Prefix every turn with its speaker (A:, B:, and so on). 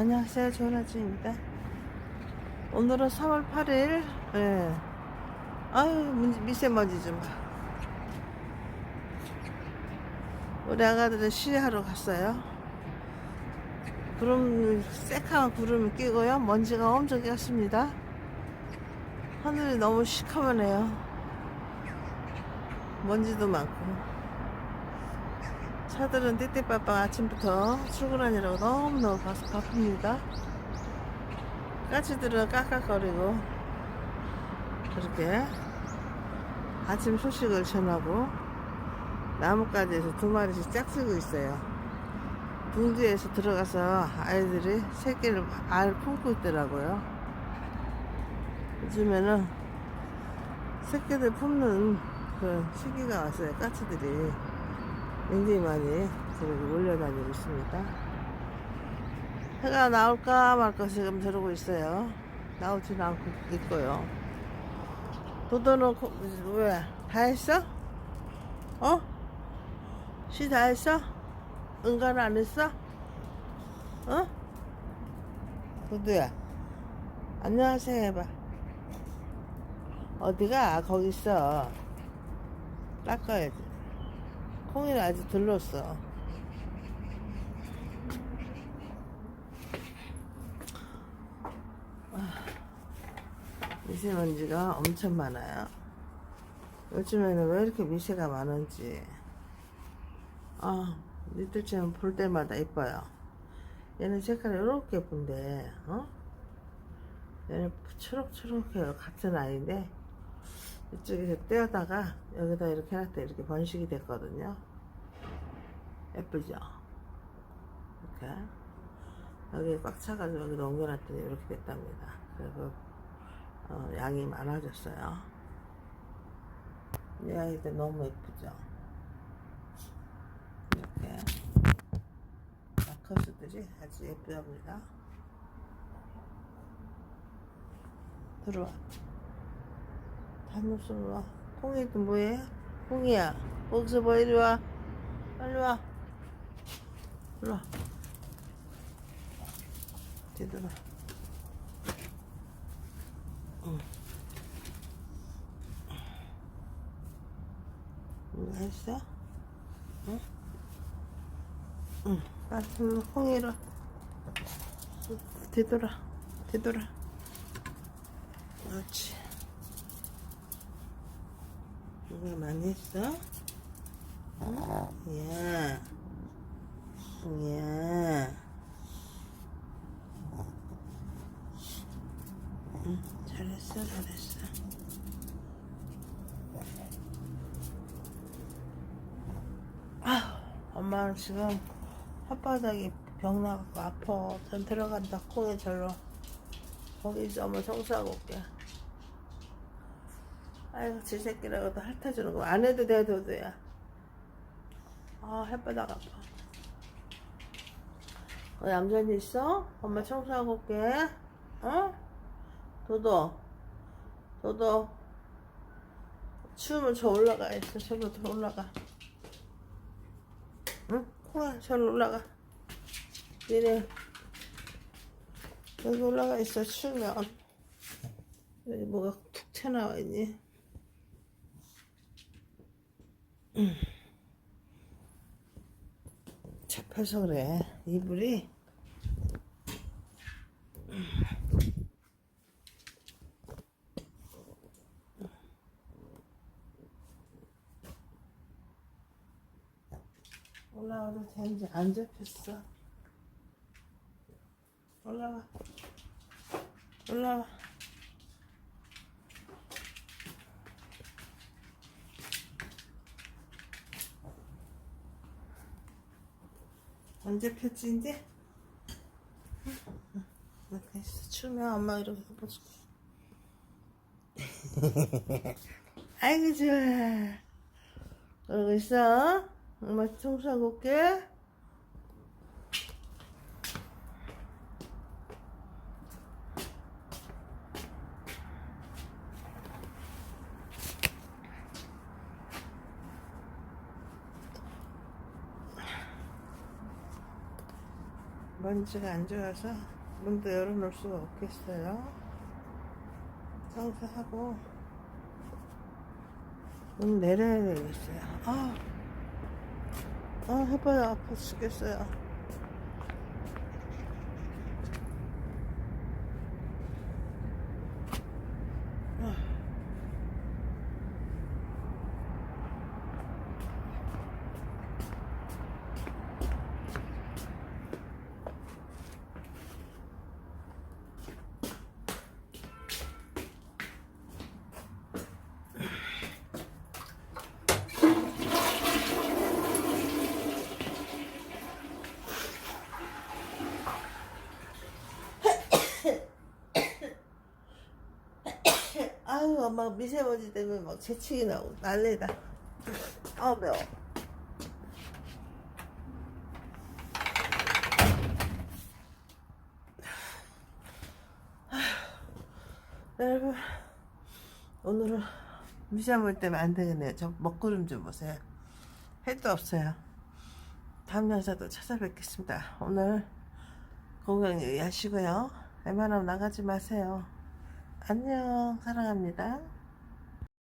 A: 안녕하세요. 좋은 아침입니다. 오늘은 3월 8일. 예. 아유, 미- 미세먼지 좀 봐. 우리 아가들은 시하러 갔어요. 구름, 새카만 구름이 끼고요. 먼지가 엄청 꼈습니다. 하늘이 너무 시커먼해요. 먼지도 많고. 차들은 띠띠빠빠 아침부터 출근하느라고 너무너무 바, 바쁩니다. 까치들은 깍깍거리고 그렇게 아침 소식을 전하고 나뭇가지에서 두 마리씩 짝쓰고 있어요. 둥지에서 들어가서 아이들이 새끼를 알 품고 있더라고요. 요즘에는 새끼들 품는 그 시기가 왔어요. 까치들이. 굉장히 많이 저렇게 몰려다니고 있습니다. 해가 나올까 말까 지금 저러고 있어요. 나오지는 않고 있고요. 도도는 고- 왜? 다 했어? 어? 시 다 했어? 응가는 안 했어? 어? 도도야. 안녕하세요 해봐. 어디가? 거기 있어. 닦아야지. 콩이는 아직 들렀어. 미세먼지가 엄청 많아요. 요즘에는 왜 이렇게 미세가 많은지. 아, 니들처럼 볼 때마다 이뻐요. 얘는 색깔이 이렇게 예쁜데, 어? 얘는 초록초록해요. 같은 아이인데, 이쪽에서 떼어다가 여기다 이렇게 해놨다 이렇게 번식이 됐거든요. 예쁘죠? 이렇게. 여기 꽉 차가지고 여기 넘겨놨더니 이렇게 됐답니다. 그리고 어, 양이 많아졌어요. 이 아이들 너무 예쁘죠? 이렇게 마커스들이 아주 예쁘답니다. 들어와. 단무스로 와. 콩이도 뭐해? 콩이야. 거기서 뭐 이리 와. 빨리 와. 이리 와. 뒤돌아. 응. 뭐 했어? 응? 응. 빨리 콩이로. 와. 뒤돌아. 뒤돌아. 그렇지. 누가 많이 했어? 어? 야. 야. 응, 잘했어, 잘했어. 아, 엄마는 지금 혓바닥이 병 나갖고 아파. 전 들어간다. 콩에 절로. 거기 있어. 엄마 청소하고 올게. 아이고 지 새끼라고도 핥아주는 거. 안 해도 돼 도도야. 아 햇바닥 아파. 어 얌전히 있어? 엄마 청소하고 올게. 어? 도도. 도도. 추우면 저 올라가. 있어. 저로 더 올라가. 응? 콩아 저로 올라가. 얘네 여기 올라가 있어 추우면. 여기 뭐가 툭 튀어나와 있니? 잡혀서 그래 이불이? 올라가도 되는지 안 잡혔어. 올라가 올라가 언제 폈지 이제? 이렇게 있어 추면 엄마 이렇게 해볼게 아이고 좋아. 그러고 있어? 엄마 청소하고 올게 먼지가 안 좋아서 문도 열어놓을 수가 없겠어요. 청소하고 문 내려야 되겠어요. 아, 아, 해봐요. 아파 죽겠어요. 아유, 엄마 미세먼지 때문에 막 재채기 나고 난리다. 아, 매워. 여러분, 오늘은 미세먼지 때문에 안 되겠네요. 저 먹구름 좀 보세요. 해도 없어요. 다음 영상도 찾아뵙겠습니다. 오늘 건강 유의하시고요. 웬만하면 나가지 마세요. 안녕. 사랑합니다.